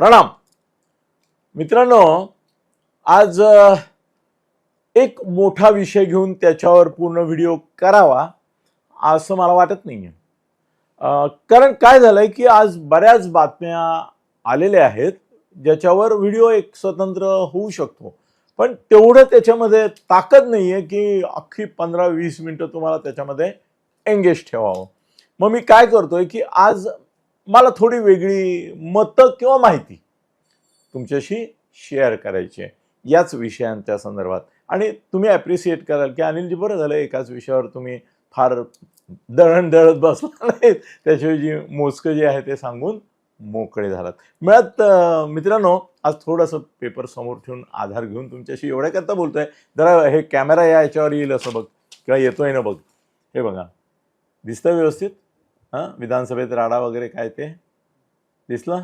प्रणाम. मित्रांनो आज एक मोठा विषय घेऊन त्याच्यावर पूर्ण व्हिडिओ करावा असं मला वाटत नाही आहे कारण काय झालंय की आज बऱ्याच बातम्या आलेल्या आहेत ज्याच्यावर व्हिडिओ एक स्वतंत्र होऊ शकतो. पण तेवढं त्याच्यामध्ये ताकद नाही आहे की अख्खी पंधरा वीस मिनटं तुम्हाला त्याच्यामध्ये एंगेज ठेवावं. मग मी काय करतोय की आज मला थोडी वेगळी मतं किंवा माहिती तुमच्याशी शेअर करायची आहे. याच विषयांच्या संदर्भात. आणि तुम्ही ॲप्रिसिएट कराल की अनिलजी बरं झालं एकाच विषयावर तुम्ही फार दळण दळत बसला नाही. त्याच्याऐवजी मोजकं जे आहे ते सांगून मोकळे झालात. मिळत मित्रांनो आज थोडंसं पेपर समोर ठेवून आधार घेऊन तुमच्याशी एवढ्याकरता बोलतो बोलतोय. जरा हे कॅमेरा या याच्यावर येईल असं बघ. किंवा येतोय ना बघ. हे बघा. दिसतं व्यवस्थित? हां? विधानसभेत राडा वगैरे काय ते? दिसलं?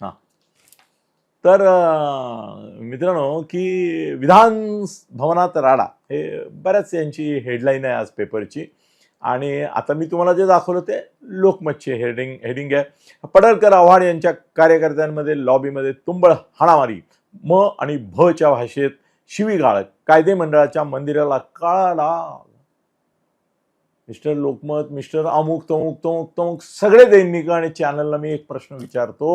हां. तर मित्रांनो की विधान भवनात राडा हे बऱ्याच यांची हेडलाईन आहे आज पेपरची आणि आता मी तुम्हाला जे दाखवलं ते लोकमतची हेडिंग हेडिंग आहे. पडळकर आव्हाड यांच्या कार्यकर्त्यांमध्ये लॉबीमध्ये तुंबळ हाणामारी. म आणि भच्या भाषेत शिवीगाळ. कायदे मंडळाच्या मंदिराला काळा मिस्टर लोकमत मिस्टर अमुक तमुक तमुक तमुक सगळे दैनिक आणि चॅनलला मी एक प्रश्न विचारतो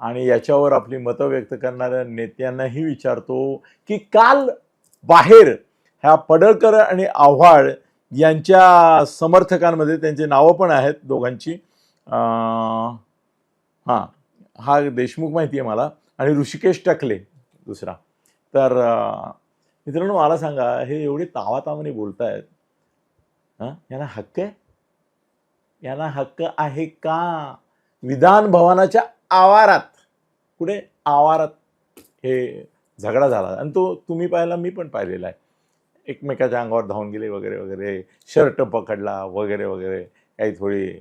आणि याच्यावर आपली मतं व्यक्त करणाऱ्या नेत्यांनाही विचारतो की काल बाहेर ह्या पडळकर आणि आव्हाड यांच्या समर्थकांमध्ये त्यांची नावं पण आहेत दोघांची. हां हा देशमुख माहिती आहे मला आणि ऋषिकेश टकले दुसरा. तर मित्रांनो मला सांगा हे एवढे तावातावाने बोलतायत हां? यांना हक्क आहे? यांना हक्क आहे का? विधान भवनाच्या आवारात. कुठे? आवारात. हे झगडा झाला. आणि तो तुम्ही पाहिला मी पण पाहिलेला आहे. एकमेकाच्या अंगावर धावून गेले वगैरे वगैरे. शर्ट पकडला वगैरे वगैरे. काही थोडी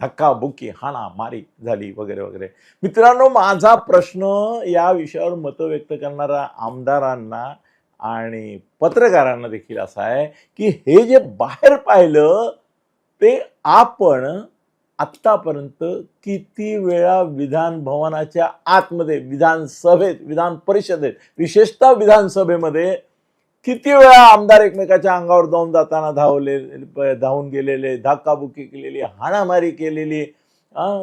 धक्काबुक्की हाणा मारी झाली वगैरे वगैरे. मित्रांनो माझा प्रश्न या विषयावर मतं व्यक्त करणाऱ्या आमदारांना आणि पत्रकारांना देखील असं आहे की हे जे बाहेर पाहिलं ते आपण आत्तापर्यंत किती वेळा विधान भवनाच्या आतमध्ये विधानसभेत विधान परिषदेत विशेषतः विधानसभेमध्ये किती वेळा आमदार एकमेकाच्या अंगावर जाऊन जाताना धावले धावून गेलेले धक्काबुक्की केलेली हाणामारी केलेली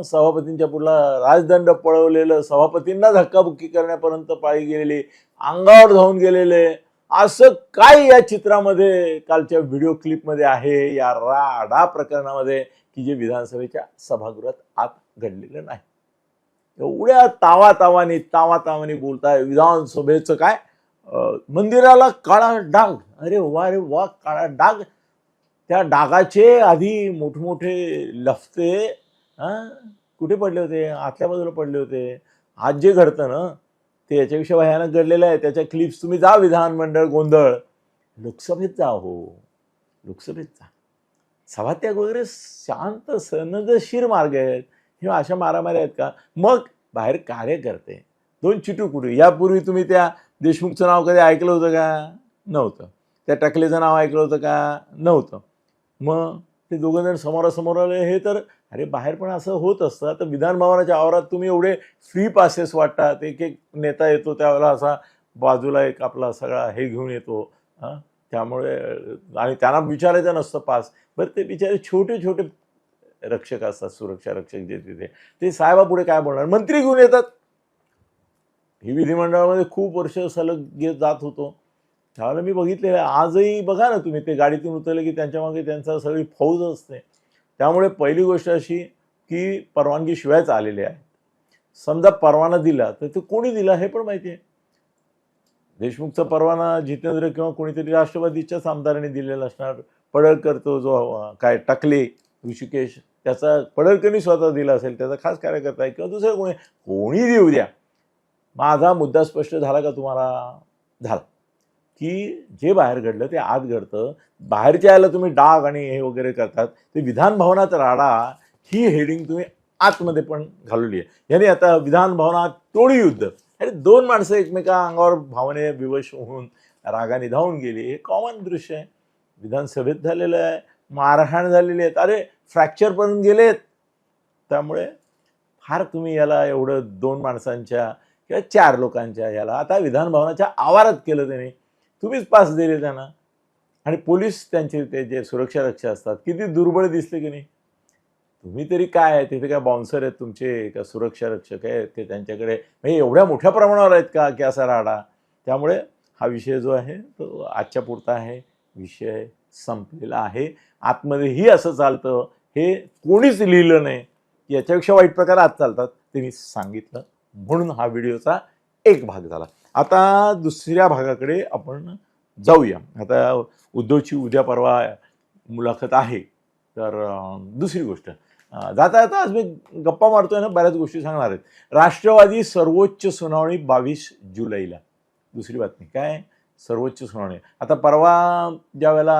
सभापतींच्या पुढला राजदंड पळवलेलं सभापतींना धक्काबुक्की करण्यापर्यंत पाळी गेलेली अंगावर धावून गेलेले असं काय या चित्रामध्ये कालच्या व्हिडिओ क्लिपमध्ये आहे या राडा प्रकरणामध्ये की जे विधानसभेच्या सभागृहात आत घडलेलं नाही? एवढ्या तावा तावानी तावा तावानी बोलताय विधानसभेचं काय? मंदिराला काळा डाग. अरे वा रे वा काळा डाग. त्या डागाचे आधी मोठमोठे लफते कुठे पडले होते? आतल्या बाजूला पडले होते. आज जे घडतं ना ते याच्यापेक्षा भयानक घडलेलं आहे. त्याच्या क्लिप्स तुम्ही जा विधानमंडळ गोंधळ. लोकसभेत जा हो. लोकसभेत जा. सभात्याग वगैरे शांत सनदशीर मार्ग आहेत. किंवा अशा मारामाऱ्या आहेत का? मग बाहेर कार्य करते. दोन चिटूकुटू यापूर्वी तुम्ही त्या देशमुखचं नाव कधी ऐकलं होतं का? नव्हतं. त्या टकलेचं नाव ऐकलं होतं का? नव्हतं. मग ते दोघं जण समोरासमोर आले. हे तर अरे बाहेर पण असं होत असतं. तर विधान भवनाच्या आवारात तुम्ही एवढे फ्री पासेस वाटतात. एक एक नेता येतो त्यावेळेला असा बाजूला एक आपला सगळा हे घेऊन येतो. हां? त्यामुळे आणि त्यांना विचारायचं नसतं पास बरं ते बिचारे छोटे छोटे रक्षक असतात सुरक्षा रक्षक जे तिथे. ते साहेबापुढे काय बोलणार? मंत्री घेऊन येतात. ही विधिमंडळामध्ये खूप वर्ष सलग घेत जात होतो. त्यावेळेला मी बघितलेलं आहे. आजही बघा ना तुम्ही ते गाडीतून उतरले की त्यांच्या मागे त्यांचा सगळी फौज असते. त्यामुळे पहिली गोष्ट अशी की परवानगी शिवायच आलेले आहेत समजा परवाना दिला तर ते कोणी दिला हे पण माहिती आहे. देशमुखचा परवाना जितेंद्र किंवा कोणीतरी राष्ट्रवादीच्याच आमदारांनी दिलेला असणार. पडळकर तो जो काय टाकले ऋषिकेश त्याचा पडळकरनी स्वतः दिला असेल त्याचा खास कार्यकर्ता आहे किंवा दुसरं कोणी कोणी देऊ द्या. माझा मुद्दा स्पष्ट झाला का तुम्हाला? झाला. की जे बाहेर घडलं ते आत घडतं. बाहेरच्या यायला तुम्ही डाग आणि हे वगैरे करतात. ते विधान भवनात राडा ही हेडिंग तुम्ही आतमध्ये पण घालवली आहे. याने आता विधान भवनात तोडी युद्ध. अरे दोन माणसं एकमेका अंगावर भावने विवश होऊन रागाने धावून गेली. हे कॉमन दृश्य आहे. विधानसभेत झालेलं आहे. मारहाण झालेली आहेत. अरे फ्रॅक्चरपर्यंत गेलेत. त्यामुळे फार तुम्ही याला एवढं दोन माणसांच्या किंवा चार लोकांच्या याला आता विधानभवनाच्या आवारात केलं त्याने. तुम्हीच पास दिले त्यांना. आणि पोलीस त्यांचे ते जे सुरक्षा रक्षक असतात. किती दुर्बळ दिसले की नाही? तुम्ही तरी काय आहे? तिथे काय बाउन्सर आहेत तुमचे? का सुरक्षा रक्षक आहेत? ते त्यांच्याकडे म्हणजे एवढ्या मोठ्या प्रमाणावर आहेत का? की असा राडा? त्यामुळे हा विषय जो आहे तो आजच्या पुरता आहे. विषय संपलेला आहे. आतमध्येही असं चालतं. हे कोणीच लिहिलं नाही. याच्यापेक्षा वाईट प्रकार आज चालतात. ते मी सांगितलं. म्हणून हा व्हिडिओचा एक भाग झाला. आता दुसऱ्या भागाकडे आपण जाऊया. आता उद्धवची उद्या परवा मुलाखत आहे. तर दुसरी गोष्ट. जाता जाता आज मी गप्पा मारतोय ना बऱ्याच गोष्टी सांगणार आहेत. राष्ट्रवादी सर्वोच्च सुनावणी बावीस जुलैला. दुसरी बातमी काय? सर्वोच्च सुनावणी. आता परवा ज्या वेळेला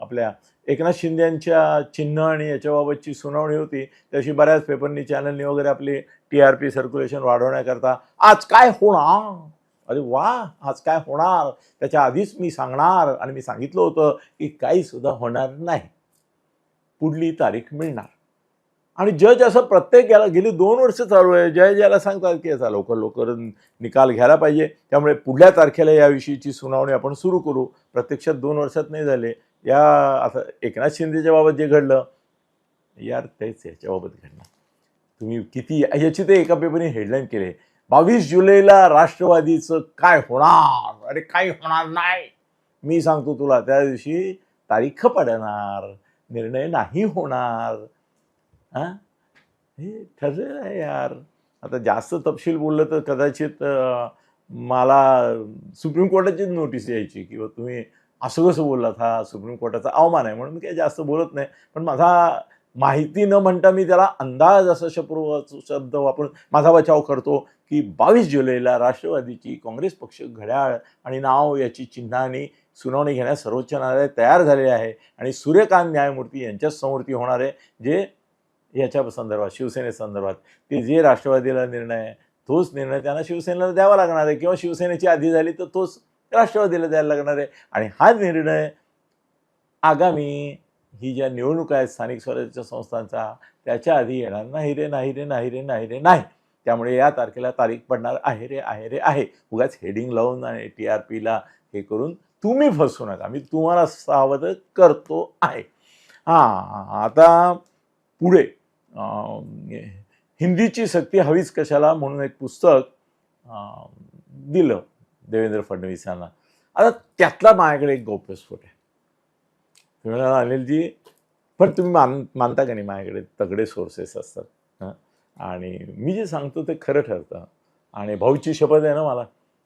आपल्या एकनाथ शिंदे यांच्या चिन्ह आणि याच्याबाबतची सुनावणी होती त्याशी बऱ्याच पेपरनी चॅनलनी वगैरे आपली टी आर पी सर्क्युलेशन वाढवण्याकरता आज काय होणार? अरे वा आज काय होणार? त्याच्या आधीच मी सांगणार. आणि मी सांगितलं होतं की काही सुद्धा होणार नाही. पुढली तारीख मिळणार. आणि जज असं प्रत्येक याला गेली दोन वर्ष चालू आहे. जज याला सांगतात की याचा लवकर लवकर निकाल घ्यायला पाहिजे. त्यामुळे पुढल्या तारखेला याविषयीची सुनावणी आपण सुरू करू. प्रत्यक्षात दोन वर्षात नाही झाले. या आता एकनाथ शिंदेच्या बाबत जे घडलं यार तेच याच्याबाबत घडलं. तुम्ही किती याची ते एका पेपरने हेडलाईन केले. बावीस जुलैला राष्ट्रवादीचं काय होणार? अरे काही होणार नाही. मी सांगतो तुला त्या दिवशी तारीख पडणार निर्णय नाही होणार. हां? हे ठरलेलं आहे यार. आता जास्त तपशील बोललं तर कदाचित मला सुप्रीम कोर्टाचीच नोटीस यायची किंवा तुम्ही असं कसं बोललात? हा सुप्रीम कोर्टाचा अवमान आहे म्हणून मी काही जास्त बोलत नाही. पण माझा माहिती न म्हणता मी त्याला अंदाज असा शपूर्व शब्द वापरून माझा बचाव करतो की बावीस जुलैला राष्ट्रवादीची काँग्रेस पक्ष घड्याळ आणि नाव याची चिन्हाने सुनावणी घेण्यास सर्वोच्च न्यायालय तयार झालेले आहे आणि सूर्यकांत न्यायमूर्ती यांच्याच समोरती होणार आहे जे याच्या संदर्भात शिवसेनेसंदर्भात ते जे राष्ट्रवादीला निर्णय आहे तोच निर्णय त्यांना शिवसेनेला द्यावा लागणार आहे किंवा शिवसेनेची आधी झाली तर तोच राष्ट्रवादीला द्यायला लागणार आहे. आणि हा निर्णय आगामी ही ज्या निवडणुका आहेत स्थानिक स्वराज्य संस्थांचा त्याच्या आधी येणार नाही रे नाही रे नाही रे नाही रे नाही. त्यामुळे या तारखेला तारीख पडणार आहे रे आहे रे आहे. उगाच हेडिंग लावून आणि टी आर पीला हे करून तुम्ही फसू नका. मी तुम्हाला सावध करतो आहे. हां आता पुढे हिंदीची सक्ती हवीच कशाला म्हणून एक पुस्तक दिलं देवेंद्र फडणवीस यांना आता त्यातला माझ्याकडे एक गौप्यस्फोट आहे. तुम्ही म्हणाल, अनिलजी पण तुम्ही मान मानता का नाही माझ्याकडे? तगडे सोर्सेस असतात. हं? आणि मी जे सांगतो ते खरं ठरतं. आणि भाऊची शपथ आहे ना मला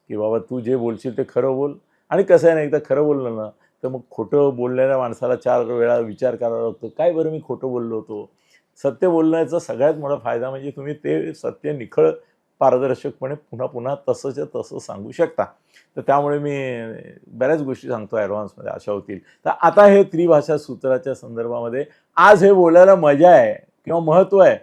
की बाबा तू जे बोलशील ते खरं बोल. आणि कसं आहे ना एकदा खरं बोललं ना तर मग खोटं बोलणाऱ्या माणसाला चार वेळा विचार करावा लागतो. काय बरं मी खोटं बोललो होतो? सत्य बोलण्याचा सगळ्यात मोठा फायदा म्हणजे तुम्ही ते सत्य निखळ पारदर्शकपणे पुन्हा पुन्हा तसंच्या तसं सांगू शकता. तर त्यामुळे मी बऱ्याच गोष्टी सांगतो ॲडव्हान्समध्ये अशा होतील. तर आता हे त्रिभाषा सूत्राच्या संदर्भामध्ये आज हे बोलायला मजा आहे किंवा महत्त्व आहे.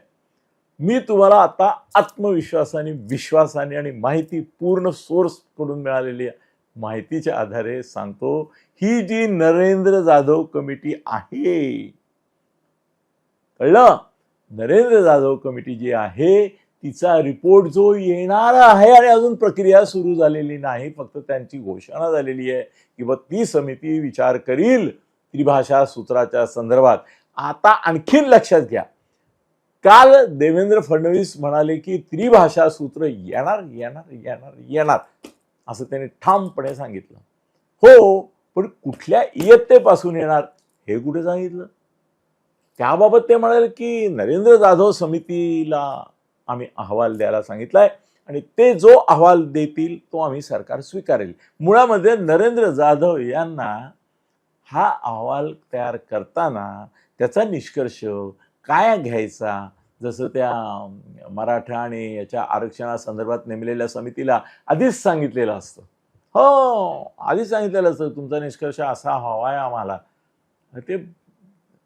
मी तुम्हाला आता आत्मविश्वासाने विश्वासाने आणि माहिती पूर्ण सोर्सकडून मिळालेली माहितीच्या आधारे सांगतो. ही जी नरेंद्र जाधव कमिटी आहे कळलं? नरेंद्र जाधव कमिटी जी आहे तिचा रिपोर्ट जो येणार आहे आणि अजून प्रक्रिया सुरू झालेली नाही फक्त त्यांची घोषणा झालेली आहे की ती समिती विचार करील त्रिभाषा सूत्राच्या संदर्भात. आता आणखीन लक्षात घ्या. काल देवेंद्र फडणवीस म्हणाले की त्रिभाषा सूत्र येणार येणार येणार येणार असं त्यांनी ठामपणे सांगितलं. हो पण कुठल्या इयत्तेपासून येणार हे कुठे सांगितलं? त्याबाबत ते म्हणाले की नरेंद्र जाधव समितीला आम्ही अहवाल द्यायला सांगितलाय आणि ते जो अहवाल देतील तो आम्ही सरकार स्वीकारेल. मुळामध्ये नरेंद्र जाधव यांना हा अहवाल तयार करताना त्याचा निष्कर्ष काय घ्यायचा? जसं त्या मराठा आणि याच्या आरक्षणासंदर्भात नेमलेल्या समितीला आधीच सांगितलेलं असतं. हो आधीच सांगितलेलं असतं तुमचा निष्कर्ष असा हवा आहे आम्हाला. ते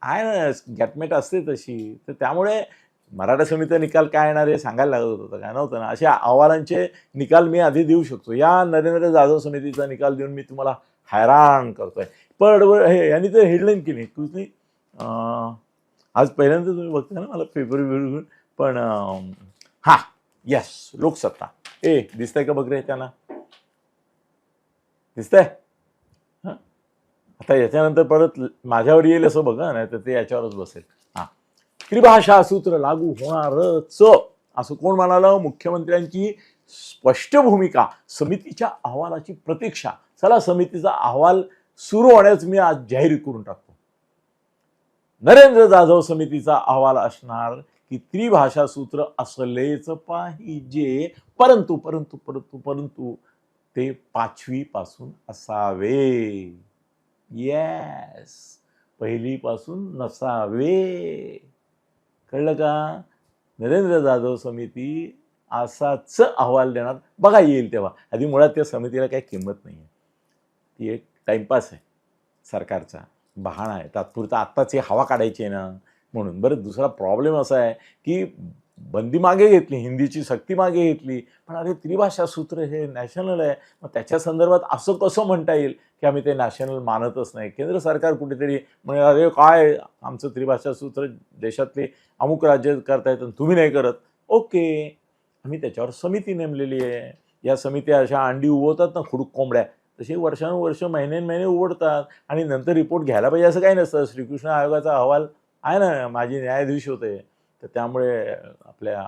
आहे ना गॅटमेट असते तशी. तर त्यामुळे मराठा समितीचा निकाल काय येणार हे सांगायला लागत होतं काय नव्हतं ना. अशा अहवालांचे निकाल मी आधी देऊ शकतो. या नरेंद्र जाधव समितीचा निकाल देऊन मी तुम्हाला हैराण करतोय. पण हे यांनी तर हेडलाईन केली. तुम्ही आज पहिल्यांदा तुम्ही बघता ना मला पेपर पण हा यस लोकसत्ता. ए दिसतंय का बघ रे त्यांना दिसतंय आता याच्यानंतर परत माझ्यावर येईल असं बघा नाही तर ते याच्यावरच बसेल. हां. त्रिभाषा सूत्र लागू होणारच. असं कोण म्हणालं? मुख्यमंत्र्यांची स्पष्ट भूमिका समितीच्या अहवालाची प्रतीक्षा. चला समितीचा अहवाल सुरू होण्यास मी आज जाहीर करून टाकतो. नरेंद्र जाधव समितीचा अहवाल असणार की त्रिभाषा सूत्र असलेच पाहिजे. परंतु परंतु परंतु परंतु ते पाचवी पासून असावे. येस पहिलीपासून नसावे. कळलं का? नरेंद्र जाधव समिती असाच अहवाल देणार. बघा येईल तेव्हा. आधी मुळात त्या समितीला काही किंमत नाही आहे ती एक टाइमपास आहे सरकारचा. बहाणा आहे. तात्पुरता आत्ताच ही हवा काढायची आहे ना. म्हणून. बरं दुसरा प्रॉब्लेम असा आहे की बंदी मागे घेतली हिंदीची सक्ती मागे घेतली. पण अरे त्रिभाषा सूत्र हे नॅशनल आहे. मग त्याच्या संदर्भात असं कसं म्हणता येईल की आम्ही ते नॅशनल मानतच नाही? केंद्र सरकार कुठेतरी म्हणजे अरे काय? आमचं त्रिभाषा सूत्र देशातले अमुक राज्य करतायत आणि तुम्ही नाही करत. ओके. आम्ही त्याच्यावर समिती नेमलेली आहे. या समित्या अशा अंडी उगवतात ना खुडूक कोंबड्या. तसे वर्षानुवर्ष महिने महिने उघडतात. आणि नंतर रिपोर्ट घ्यायला पाहिजे असं काही नसतं. श्रीकृष्ण आयोगाचा अहवाल आहे ना माझे न्यायाधीश होते. तर त्यामुळे आपल्या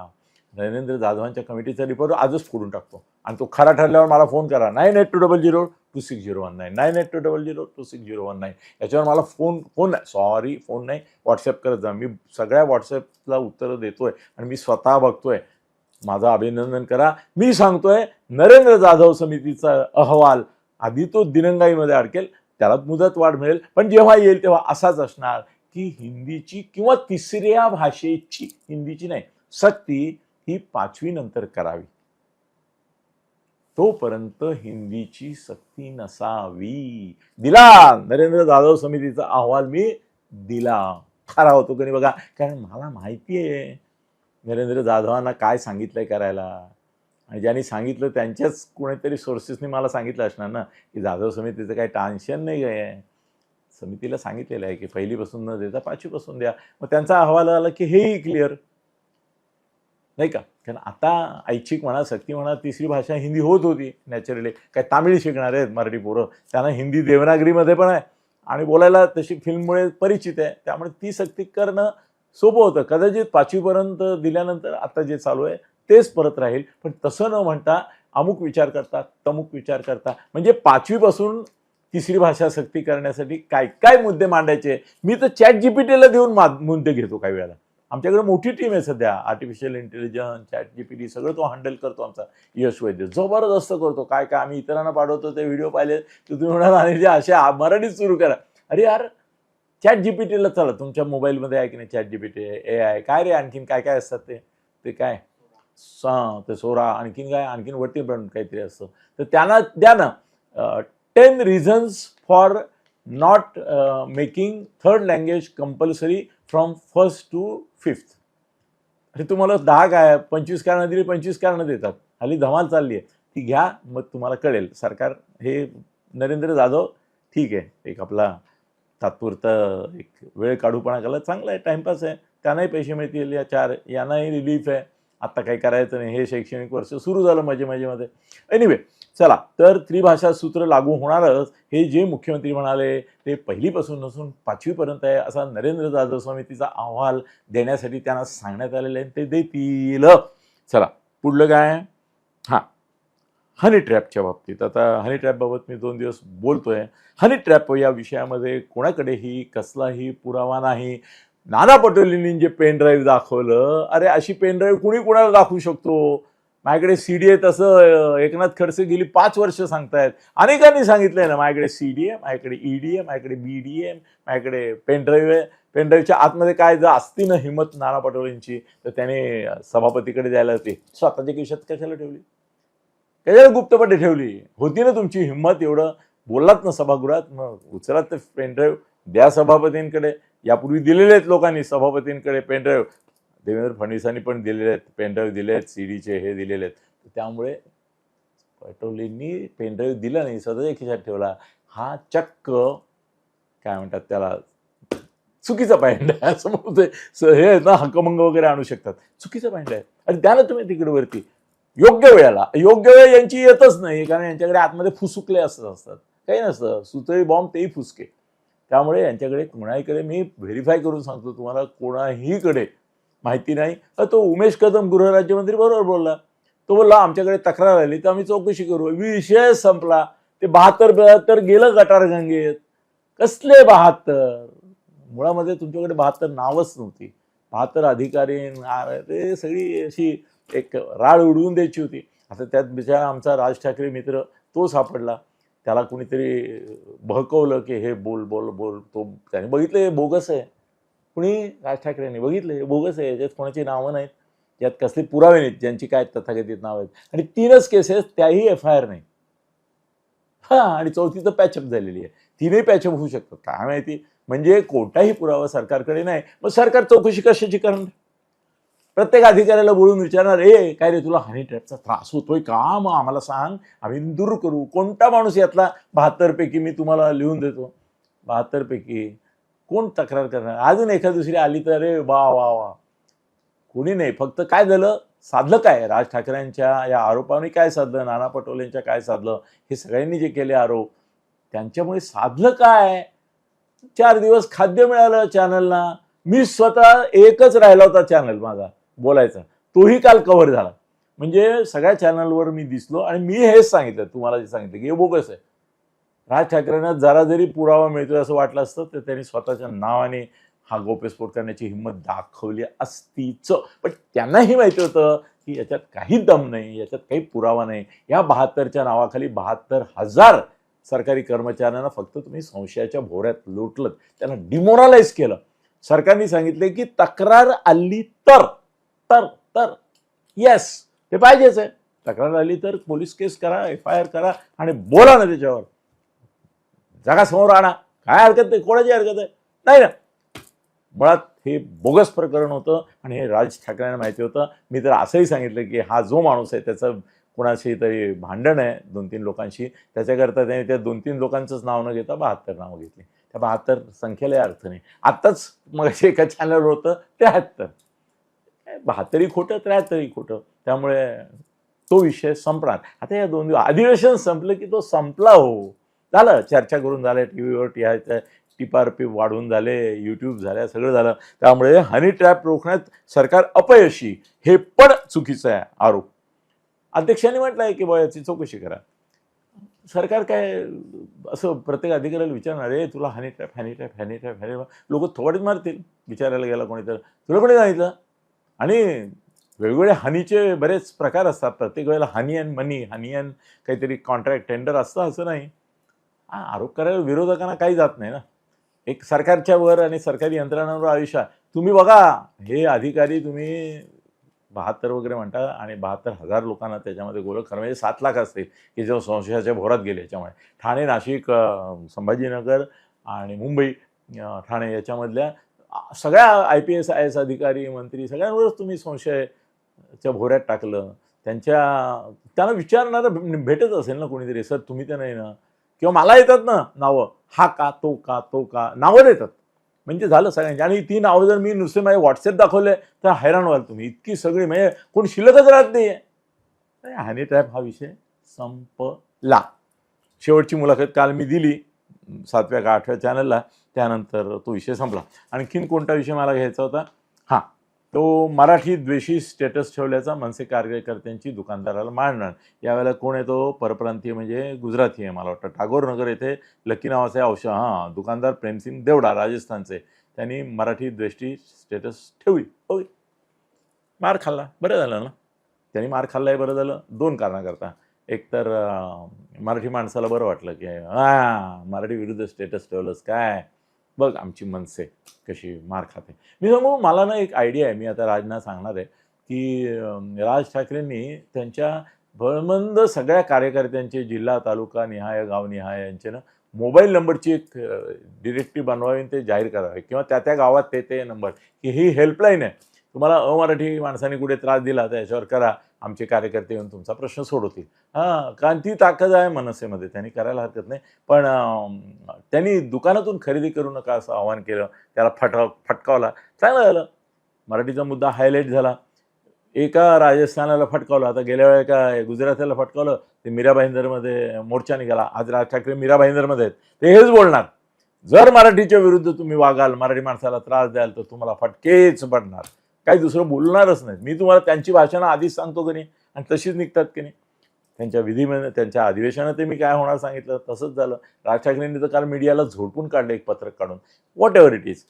नरेंद्र जाधवांच्या कमिटीचा रिपोर्ट आजच फोडून टाकतो. आणि तो खरा ठरल्यावर मला फोन करा. Nine eight two double zero two six zero one nine nine eight two double zero two six zero one nine याच्यावर मला फोन फोन नाही. सॉरी फोन नाही. व्हॉट्सअप करत जा. मी सगळ्या व्हॉट्सअपला उत्तरं देतोय आणि मी स्वतः बघतोय. माझं अभिनंदन करा. मी सांगतोय नरेंद्र जाधव समितीचा अहवाल आधी तो दिनंगाईमध्ये अडकेल. त्याला मुदत वाढ मिळेल. पण जेव्हा येईल तेव्हा असाच असणार. की हिंदीची किंवा तिसऱ्या भाषेची हिंदीची नाही सक्ती ही पाचवी नंतर करावी. तोपर्यंत हिंदीची सक्ती नसावी. दिला! नरेंद्र जाधव समितीचा अहवाल मी दिला. खरा होतो कधी नाही बघा? कारण मला माहिती आहे. नरेंद्र जाधवांना काय सांगितलंय करायला? आणि ज्यांनी सांगितलं त्यांच्याच कोणीतरी सोर्सेसनी मला सांगितलं असणार ना की जाधव समितीचं काही टेन्शन नाही आहे समितीला सांगितलेलं आहे की पहिलीपासून न देता पाचवीपासून द्या. मग त्यांचा अहवाल आला की हेही क्लिअर नाही का? कारण आता ऐच्छिक म्हणा सक्ती म्हणा तिसरी भाषा हिंदी होत होती नॅचरली काय तामिळ शिकणार आहेत मराठी पोरं. त्यांना हिंदी देवनागरीमध्ये पण आहे. आणि बोलायला तशी फिल्ममुळे परिचित आहे. त्यामुळे ती सक्ती करणं सोपं होतं. कदाचित पाचवीपर्यंत दिल्यानंतर आता जे चालू आहे तेच परत राहील. पण तसं न म्हणता अमुक विचार करता तमुक विचार करता म्हणजे पाचवीपासून तिसरी भाषा सक्ती करण्यासाठी काय काय मुद्दे मांडायचे? मी तर चॅट जीपीटीला देऊन मा मुद्दे घेतो काही वेळेला. आमच्याकडे मोठी टीम आहे सध्या. आर्टिफिशियल इंटेलिजन्स चॅट जीपीटी सगळं तो हँडल करतो आमचा. यश वैद्य जबरदस्त करतो. काय काय आम्ही इतरांना पाठवतो ते व्हिडिओ पाहिले तर तुम्ही म्हणाल आणि जे असे मराठीत सुरू करा. अरे यार चॅट जीपीटीला चला. तुमच्या मोबाईलमध्ये आहे की नाही चॅट जीपीटी ए आय काय रे आणखीन? काय काय असतात ते? ते काय? स ते सोरा. आणखीन काय? आणखीन वरती पण काहीतरी असतं. तर त्यांना द्या ना ten reasons for not making third language compulsory from first to fifth अरे तुम्हाला दहा काय पंचवीस कारणं दिली पंचवीस कारणं देतात. हल्ली धमाल चालली आहे. ती घ्या मग तुम्हाला कळेल. सरकार हे नरेंद्र जाधव ठीक आहे. एक आपला तात्पुरतं एक वेळ काढूपणा केला चांगला आहे. टाईमपास आहे. त्यांनाही पैसे मिळतील. या चार यांनाही रिलीफ आहे. आत्ता काही करायचं नाही. हे शैक्षणिक वर्ष सुरू झालं मजे मजेमध्ये. एनिवे चला तर त्रिभाषा सूत्र लागू होणारच. हे जे मुख्यमंत्री म्हणाले ते पहिलीपासून नसून पाचवीपर्यंत आहे असा नरेंद्र जाधव समितीचा अहवाल देण्यासाठी त्यांना सांगण्यात आलेलं आहे ते देतील. चला पुढलं काय हां हनी ट्रॅपच्या बाबतीत. आता हनी ट्रॅपबाबत मी दोन दिवस बोलतोय. हनी ट्रॅप या विषयामध्ये कोणाकडेही कसलाही पुरावा नाही. नाना पटोलेंनी जे पेनड्राईव्ह दाखवलं अरे अशी पेनड्राईव्ह कुणी कुणाला दाखवू शकतो? माझ्याकडे सी डी आहे तसं एकनाथ खडसे गेली पाच वर्ष सांगतायत. अनेकांनी सांगितलंय ना माझ्याकडे सी डी आहे माझ्याकडे ई डी आहे माझ्याकडे बी डी आहे माझ्याकडे पेन ड्राईव्ह आहे. पेनड्राईव्हच्या आतमध्ये काय जर असती ना हिंमत नाना पटोलेंची तर त्याने सभापतीकडे द्यायला होती स्वतःच्या खिशात कशाला ठेवली? कशाला गुप्तपटे ठेवली? होती ना तुमची हिंमत एवढं. बोललात ना सभागृहात मग उचलात ते पेनड्राईव्ह द्या सभापतींकडे. यापूर्वी दिलेले आहेत लोकांनी सभापतींकडे पेनड्राईव्ह देवेंद्र फडणवीसांनी पण दिलेले आहेत पेनड्राईव्ह दिले आहेत सी डीचे हे दिलेले आहेत. त्यामुळे पटोलेंनी पेनड्राईव्ह दिला नाही स्वतःच्या खिशात ठेवला. हा चक्क काय म्हणतात त्याला चुकीचा पॉईंट आहे असं म्हणते हे ना हक्कमंग वगैरे आणू शकतात. चुकीचा पॉईंट आहे. आणि द्या ना तुम्ही तिकडे वरती. योग्य वेळेला. योग्य वेळ यांची येतच नाही कारण यांच्याकडे आतमध्ये फुसुकले असत असतात. काही नसतं. सुतळी बॉम्ब तेही फुसके. त्यामुळे यांच्याकडे कोणाहीकडे मी व्हेरीफाय करून सांगतो तुम्हाला कोणाहीकडे माहिती नाही. तो उमेश कदम गृहराज्यमंत्री बरोबर बोलला. तो बोलला आमच्याकडे तक्रार आली तर आम्ही चौकशी करू. विषय संपला. ते बहात्तर बहात्तर गेलं गटार गंगेत. कसले बहात्तर? मुळामध्ये तुमच्याकडे बहात्तर नावच नव्हती. बहात्तर अधिकारी ते सगळी अशी एक राळ उडवून द्यायची होती. आता त्यात बिचारा आमचा राज ठाकरे मित्र तो सापडला. त्याला कुणीतरी बहकवलं की हे बोल बोल बोल तो त्याने बघितलं हे बोगस आहे. कुणी राज ठाकरेंनी बघितलं हे बोगस आहे याच्यात कोणाची नावं नाहीत यात कसले पुरावे नाहीत ज्यांची काय तथाकथित नावं आहेत. आणि तीनच केसेस त्याही एफ आय आर नाही हा आणि चौथी तर पॅचअप झालेली आहे. तीनही पॅचअप होऊ शकतात. काय माहिती? म्हणजे कोणताही पुरावा सरकारकडे नाही. मग सरकार चौकशी कशाची करणार? प्रत्येक अधिकाऱ्याला बोलून विचारणार ए काय रे तुला हनी ट्रॅपचा त्रास होतोय का? मग आम्हाला सांग. आम्ही दूर करू. कोणता माणूस यातला बहात्तरपैकी मी तुम्हाला लिहून देतो? बहात्तरपैकी कोण तक्रार करणार? अजून एखाद दुसरी आली तर रे वा वा वा. कोणी नाही. फक्त काय झालं? साधलं काय? राज ठाकरेंच्या या आरोपाने काय साधलं? नाना पटोलेंच्या काय साधलं? हे सगळ्यांनी जे केले आरोप त्यांच्यामुळे साधलं काय? चार दिवस खाद्य मिळालं चॅनलला. मी स्वतः एकच राहिला होता चॅनल माझा बोलायचा. तोही काल कव्हर झाला. म्हणजे सगळ्या चॅनलवर मी दिसलो आणि मी हेच सांगितलं. तुम्हाला जे सांगितलं की हे बोगस आहे. राज ठाकरेंना जरा जरी पुरावा मिळतोय असं वाटलं असतं तर त्यांनी स्वतःच्या नावाने हा गोप्यस्फोट करण्याची हिंमत दाखवली असतीच. पण त्यांनाही माहिती होतं की याच्यात काही दम नाही याच्यात काही पुरावा नाही. या बहात्तरच्या नावाखाली बहात्तर हजार सरकारी कर्मचाऱ्यांना फक्त तुम्ही संशयाच्या भोऱ्यात लोटलं त्यांना डिमोरालाइज केलं. सरकारने सांगितले की तक्रार आली तर तर तर येस ते पाहिजेच आहे. तक्रार आली तर पोलीस केस करा एफ आय आर करा आणि बोला ना त्याच्यावर. जगासमोर आणा काय हरकत नाही कोणाची हरकत आहे? नाही ना. मुळात हे बोगस प्रकरण होतं आणि हे राज ठाकरेंना माहिती होतं. मी तर असंही सांगितलं की हा जो माणूस आहे त्याचं कोणाशी तरी भांडण आहे दोन तीन लोकांशी त्याच्याकरता त्याने त्या दोन तीन लोकांचंच नाव न घेता बहात्तर नावं घेतली. त्या बहात्तर संख्येला अर्थ नाही आत्ताच मग एका चॅनलवर होतं त्र्याहत्तर. बहात्तरही खोटं त्र्याहत्तरही खोटं. त्यामुळे तो विषय संपणार. आता या दोन दिवस अधिवेशन संपलं की तो संपला हो. झालं चर्चा करून झाल्या टी व्हीवर टी टिपारपी वाढून झाले यूट्यूब झाल्या सगळं झालं. त्यामुळे हनी ट्रॅप रोखण्यात सरकार अपयशी हे पण चुकीचं आहे आरोप. अध्यक्षांनी म्हटलं आहे की बा याची चौकशी करा. सरकार काय असं प्रत्येक अधिकाऱ्याला विचारणार आहे तुला honey trap honey trap honey trap honey लोक थोडीच मारतील विचारायला गेला कोणी तर तुला कोणी सांगितलं? आणि वेगवेगळे हानीचे बरेच प्रकार असतात. प्रत्येक वेळेला हानी अँड मनी हानी अँड काहीतरी कॉन्ट्रॅक्ट टेंडर असतं असं नाही. हा आरोप करायला विरोधकांना काही जात नाही ना. एक सरकारच्या वर आणि सरकारी यंत्रणांवर आयुष्य तुम्ही बघा हे अधिकारी तुम्ही बहात्तर वगैरे म्हणता आणि बहात्तर हजार लोकांना त्याच्यामध्ये गोलक खरं म्हणजे सात लाख असतील की जो संशयाच्या भोरात गेले याच्यामुळे. ठाणे नाशिक संभाजीनगर आणि मुंबई ठाणे याच्यामधल्या सगळ्या I P S I S अधिकारी मंत्री सगळ्यांवरच तुम्ही संशयच्या भोऱ्यात टाकलं. त्यांच्या त्यांना विचारणारं भेटत असेल ना कोणीतरी सर तुम्ही तर नाही ना. किंवा मला येतात ना नावं. हा का तो का तो का नावं देतात. म्हणजे झालं सगळ्यांची. आणि ती नावं जर मी नुसते माझे व्हॉट्सअप दाखवले तर हैराण व्हाल तुम्ही. इतकी सगळी म्हणजे कोण शिल्लकच राहत नाही हॅनी ट्रॅप हा विषय संपला. शेवटची मुलाखत काल मी दिली सातव्या का आठव्या चॅनलला त्यानंतर तो विषय संपला. आणखीन कोणता विषय मला घ्यायचा होता? हां. तो मराठी द्वेषी स्टेटस ठेवल्याचा मनसे कार्यकर्त्यांची दुकानदाराला मारणार यावेळेला कोण आहे तो? परप्रांतीय म्हणजे गुजराती आहे मला वाटतं. टागोर नगर येथे लकी नावाचे औषध हां दुकानदार प्रेमसिंग देवडा राजस्थानचे. त्यांनी मराठी द्वेष्टी स्टेटस ठेवली. ओके मार खाल्ला. बरं झालं ना? त्यांनी मार खाल्लाय बरं झालं. दोन कारणाकरता. एक तर मराठी माणसाला बरं वाटलं की हां मराठी विरुद्ध स्टेटस ठेवलंस काय? बघ आमची मनसे कशी मार खाते. मी सांगू मला ना एक आयडिया आहे. मी आता राजना सांगणार आहे की राज ठाकरेंनी त्यांच्या भळमंद सगळ्या कार्यकर्त्यांचे जिल्हा तालुका निहाय गावनिहाय यांचे ना मोबाईल नंबरची एक डिरेक्टिव्ह बनवावी आणि ते जाहीर करावे. किंवा त्या त्या गावात ते ते नंबर की ही हेल्पलाईन आहे. तुम्हाला अमराठी माणसाने कुठे त्रास दिला तर याच्यावर करा. आमचे कार्यकर्ते येऊन तुमचा प्रश्न सोडवतील. हां कारण ती ताकद आहे मनसेमध्ये त्यांनी करायला हरकत नाही. पण त्यांनी दुकानातून खरेदी करू नका असं आवाहन केलं त्याला फटका फटकावला. चांगलं झालं. मराठीचा मुद्दा हायलाईट झाला. एका राजस्थानाला फटकावलं. आता गेल्या वेळेला एका गुजरातला फटकावलं. ते मीरा भाईंदरमध्ये मोर्चा निघाला. आज राज ठाकरे मीरा भाईंदरमध्ये आहेत. ते हेच बोलणार. जर मराठीच्या विरुद्ध तुम्ही वागाल मराठी माणसाला त्रास द्याल तर तुम्हाला फटकेच पडणार. काही दुसरं बोलणारच नाही मी तुम्हाला त्यांची भाषणं आधीच सांगतो की नाही आणि तशीच निघतात की नाही. त्यांच्या विधीमध्ये त्यांच्या अधिवेशनात मी काय होणार सांगितलं? तसंच झालं. राज ठाकरेंनी तर काल मीडियाला झोडपून काढलं एक पत्रक काढून. Whatever it is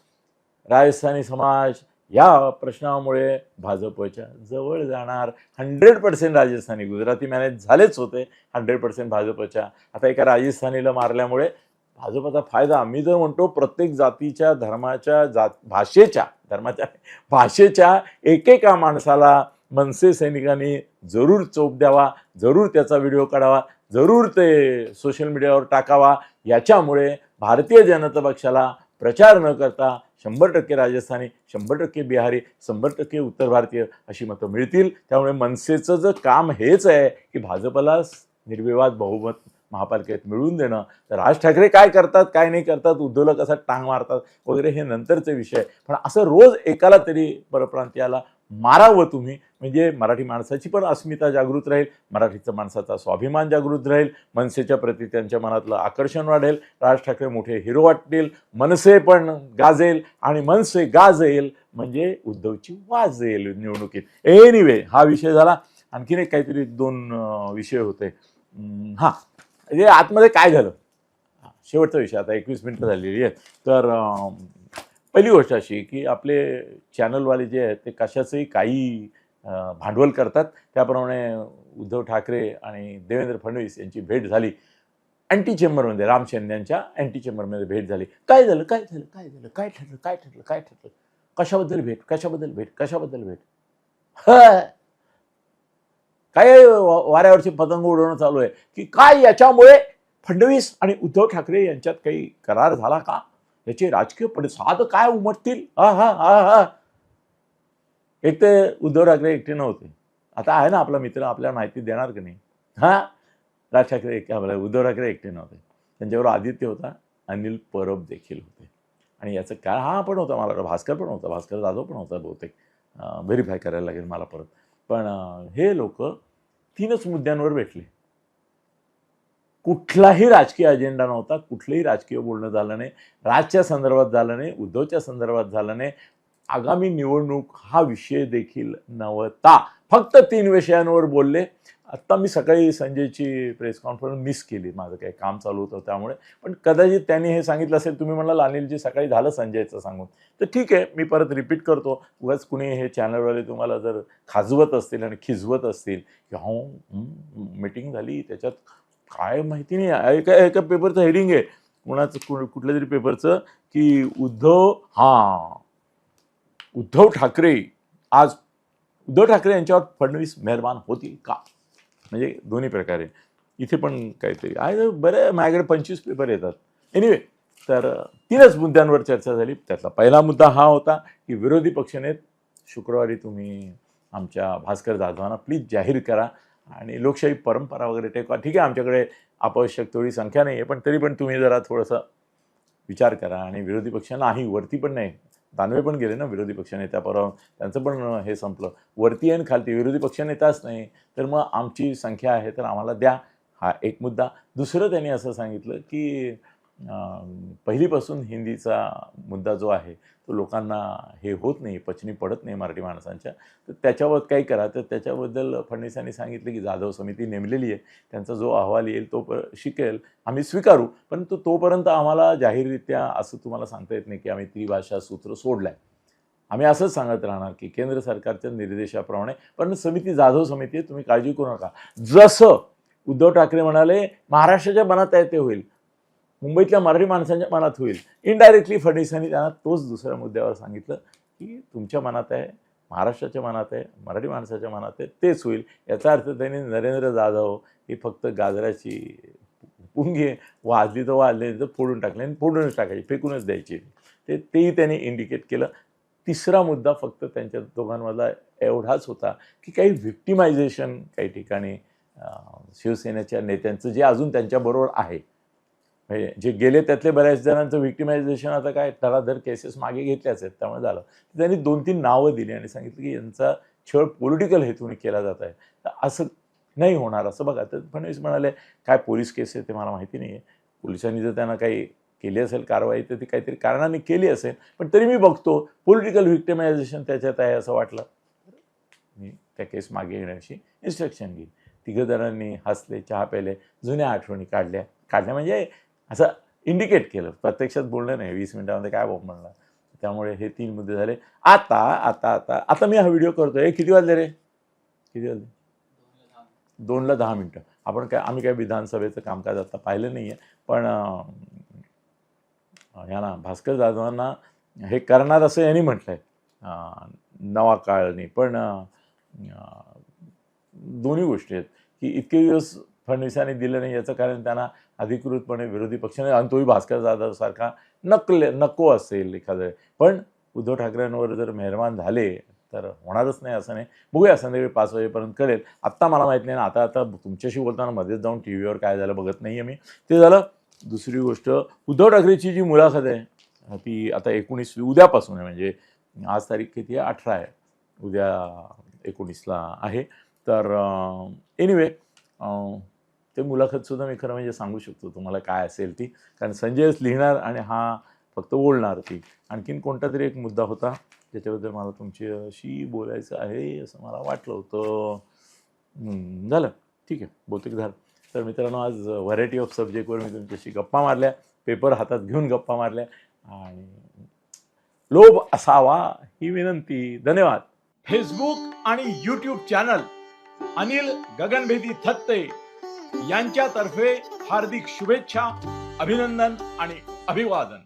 Rajasthani समाज या प्रश्नामुळे भाजपच्या जवळ जाणार. Hundred percent Rajasthani. Gujarati manage झालेच होते. हंड्रेड पर्सेंट भाजपच्या. आता एका राजस्थानीला मारल्यामुळे भाजपचा फायदा मी जर म्हणतो प्रत्येक जातीच्या धर्माच्या जात भाषेच्या धर्माच्या भाषेच्या एकेका माणसाला मनसे सैनिकांनी जरूर चोप द्यावा जरूर त्याचा व्हिडिओ काढावा जरूर ते सोशल मीडियावर टाकावा. याच्यामुळे भारतीय जनता पक्षाला प्रचार न करता शंभर टक्के राजस्थानी शंभर टक्के बिहारी शंभर टक्के उत्तर भारतीय अशी मतं मिळतील. त्यामुळे मनसेचं जर काम हेच आहे की भाजपला निर्विवाद बहुमत महापालिकेत मिळवून देणं. तर राज ठाकरे काय करतात काय नाही करतात उद्धवला कसा टांग मारतात वगैरे हे नंतरचे विषय पण असं रोज एकाला तरी परप्रांतीयाला मारावं तुम्ही. म्हणजे मराठी माणसाची पण अस्मिता जागृत राहील मराठीचा माणसाचा स्वाभिमान जागृत राहील मनसेच्या प्रती त्यांच्या मनातलं आकर्षण वाढेल राज ठाकरे मोठे हिरो वाटतील मनसे पण गाजेल आणि मनसे गाजेल म्हणजे उद्धवची वाजेल निवडणुकीत. एनिवे हा विषय झाला. आणखीन एक काहीतरी दोन विषय होते. हां. म्हणजे आतमध्ये काय झालं? शेवटचा विषय आता एकवीस मिनटं झालेली आहेत. तर पहिली गोष्ट अशी की आपले चॅनलवाले जे आहेत ते कशाचंही काही भांडवल करतात. त्याप्रमाणे उद्धव ठाकरे आणि देवेंद्र फडणवीस यांची भेट झाली. अँटी चेंबरमध्ये राम यांच्या अँटी चेंबरमध्ये भेट झाली. काय झालं? काय झालं? काय झालं? काय ठरलं? काय ठरलं? काय ठरलं? कशाबद्दल भेट? कशाबद्दल भेट? कशाबद्दल भेट? ह! काय वाऱ्यावरची पतंग उडवणं चालू आहे? की काय याच्यामुळे फडणवीस आणि उद्धव ठाकरे यांच्यात काही करार झाला का? याचे राजकीय पडसाद काय उमटतील? हा हा हा हा. एक तर उद्धव ठाकरे एकटे नव्हते. आता आहे ना आपला मित्र आपल्याला माहिती देणार की नाही? हा? राज ठाकरे एक आपला उद्धव ठाकरे एकटे नव्हते. त्यांच्याबरोबर आदित्य होता अनिल परब देखील होते. आणि याचं काय हा पण होता मला भास्कर पण होता भास्कर जाधव पण होता बहुतेक. व्हेरीफाय करायला लागेल मला परत. पण हे लोक तीनच मुद्द्यांवर भेटले. कुठलाही राजकीय अजेंडा नव्हता कुठलंही राजकीय बोलणं झालं नाही. राजच्या संदर्भात झालं नाही उद्धवच्या संदर्भात झालं नाही. आगामी निवडणूक हा विषय देखील नव्हता. फक्त तीन विषयांवर बोलले. आत्ता मी सकाळी संजयची प्रेस कॉन्फरन्स मिस केली. माझं काही काम चालू होतं त्यामुळे. पण कदाचित त्यांनी हे सांगितलं असेल तुम्ही म्हणाल अनिलजी सकाळी झालं संजयचं सांगून. तर ठीक आहे मी परत रिपीट करतो. उगाच कुणी हे चॅनलवाले तुम्हाला जर खाजवत असतील आणि खिजवत असतील की हो मीटिंग झाली त्याच्यात काय माहिती नाही एका एका पेपरचं हेडिंग आहे. कुणाचं कु कुठल्या तरी पेपरचं की उद्धव हां उद्धव ठाकरे आज उद्धव ठाकरे यांच्यावर फडणवीस मेहरबान होतील का? म्हणजे दोन्ही प्रकारे. इथे पण काहीतरी आहे. बरं माझ्याकडे पंचवीस पेपर येतात. एनिवे तर तीनच मुद्द्यांवर चर्चा झाली. त्यातला पहिला मुद्दा हा होता की विरोधी पक्षनेत शुक्रवारी तुम्ही आमच्या भास्कर जाधवांना प्लीज जाहीर करा आणि लोकशाही परंपरा वगैरे टेकवा. ठीक आहे आमच्याकडे आवश्यक थोडी संख्या नाही आहे पण तरी पण तुम्ही जरा थोडंसं विचार करा आणि विरोधी पक्ष नाही वरती पण नाही. दानवे पण गेले ना विरोधी पक्षनेत्यापर्यंत त्यांचं पण हे संपलं. वरती आणि खालती विरोधी पक्षनेताच नाही. तर मग आमची संख्या आहे तर आम्हाला द्या. हा एक मुद्दा. दुसरं त्यांनी असं सांगितलं की पहिलीपासून हिंदीचा मुद्दा जो आहे तो लोकांना हे होत नाही पचनी पडत नाही मराठी माणसांच्या. तर त्याच्यावर काही करा. तर त्याच्याबद्दल फडणवीसांनी सांगितलं की जाधव समिती नेमलेली आहे. त्यांचा जो अहवाल येईल तो पर शिकेल. आम्ही स्वीकारू. परंतु तोपर्यंत आम्हाला जाहीररित्या असं तुम्हाला सांगता येत नाही की आम्ही त्रिभाषा सूत्र सोडलं आहे आम्ही असंच सांगत राहणार की केंद्र सरकारच्या निर्देशाप्रमाणे पण समिती जाधव समिती आहे तुम्ही काळजी करू नका. जसं उद्धव ठाकरे म्हणाले महाराष्ट्राच्या मनात आहे ते होईल. मुंबईतल्या मराठी माणसांच्या मनात होईल. इनडायरेक्टली फडणवीसांनी त्यांना तोच दुसऱ्या मुद्द्यावर सांगितलं की तुमच्या मनात आहे महाराष्ट्राच्या मनात आहे मराठी माणसाच्या मनात आहे तेच होईल. याचा अर्थ त्यांनी नरेंद्र जाधव ही फक्त गाजराची पुंगी वाजली तर वाजले तर फोडून टाकले आणि फोडूनच टाकायची फेकूनच द्यायची. ते तेही त्यांनी इंडिकेट केलं. तिसरा मुद्दा फक्त त्यांच्या दोघांमधला एवढाच होता की काही व्हिक्टिमायझेशन काही ठिकाणी शिवसेनेच्या नेत्यांचं जे अजून त्यांच्याबरोबर आहे म्हणजे जे गेले त्यातले बऱ्याच जणांचं व्हिक्टिमायझेशन आता काय धडाधड केसेस मागे घेतल्याच आहेत त्यामुळे झालं. त्यांनी दोन तीन नावं दिली आणि सांगितलं की यांचा छळ पॉलिटिकल हेतूने केला जात आहे. तर असं नाही होणार असं बघा. तर फडणवीस म्हणाले काय पोलीस केस आहे ते मला माहिती नाही आहे पोलिसांनी जर त्यांना काही केली असेल कारवाई तर ती काहीतरी कारणाने केली असेल पण तरी मी बघतो पॉलिटिकल व्हिक्टिमायझेशन त्याच्यात आहे असं वाटलं. मी त्या केस मागे घेण्याची इन्स्ट्रक्शन घेईन. तिघं जणांनी हसले चहा प्याले जुन्या आठवणी काढल्या. काढल्या म्हणजे असं इंडिकेट केलं. प्रत्यक्षात बोलणं नाही. वीस मिनिटामध्ये काय बोल म्हणलं. त्यामुळे हे तीन मुद्दे झाले. आता आता आता आता मी हा व्हिडिओ करतोय. किती वाजले रे? किती वाजले? दोनला दहा मिनटं. आपण काय आम्ही काय विधानसभेचं कामकाज आता पाहिलं नाही आहे पण अं, यांना भास्कर जाधवांना हे करणार असं यांनी म्हटलं आहे नवा काळनी पण दोन्ही गोष्टी आहेत. की इतके दिवस फडणवीसांनी दिलं नाही याचं कारण त्यांना अधिकृतपणे विरोधी पक्षाने आणि तोही भास्कर जाधवसारखा नकल नकले नको असेल एखादं. पण उद्धव ठाकरेंवर जर मेहरबान झाले तर होणारच नाही असं नाही. बघूया संध्याकाळी पाच वाजेपर्यंत कळेल. आत्ता मला माहीत नाही ना आता आता तुमच्याशी बोलताना मध्येच जाऊन टी व्हीवर काय झालं बघत नाही आहे मी. ते झालं दुसरी गोष्ट उद्धव ठाकरेची जी मुलाखत आहे ती आता एकोणीस उद्यापासून आहे. म्हणजे आज तारीख किती आहे? अठरा आहे. उद्या एकोणीसला आहे. तर एनिवे ते मुलाखतसुद्धा मी खरं म्हणजे सांगू शकतो तुम्हाला काय असेल ती. कारण संजयच लिहिणार आणि हा फक्त बोलणार ती. आणखीन कोणता तरी एक मुद्दा होता ज्याच्याबद्दल मला तुमच्याशी बोलायचं आहे असं मला वाटलं होतं. झालं. ठीक आहे. बहुतेक झालं. तर मित्रांनो आज व्हरायटी ऑफ सब्जेक्टवर मी तुमच्याशी गप्पा मारल्या. पेपर हातात घेऊन गप्पा मारल्या. आणि लोभ असावा ही विनंती. धन्यवाद. फेसबुक आणि यूट्यूब चॅनल अनिल गगनभेदी थत्ते. यांच्यातर्फे हार्दिक शुभेच्छा अभिनंदन आणि अभिवादन.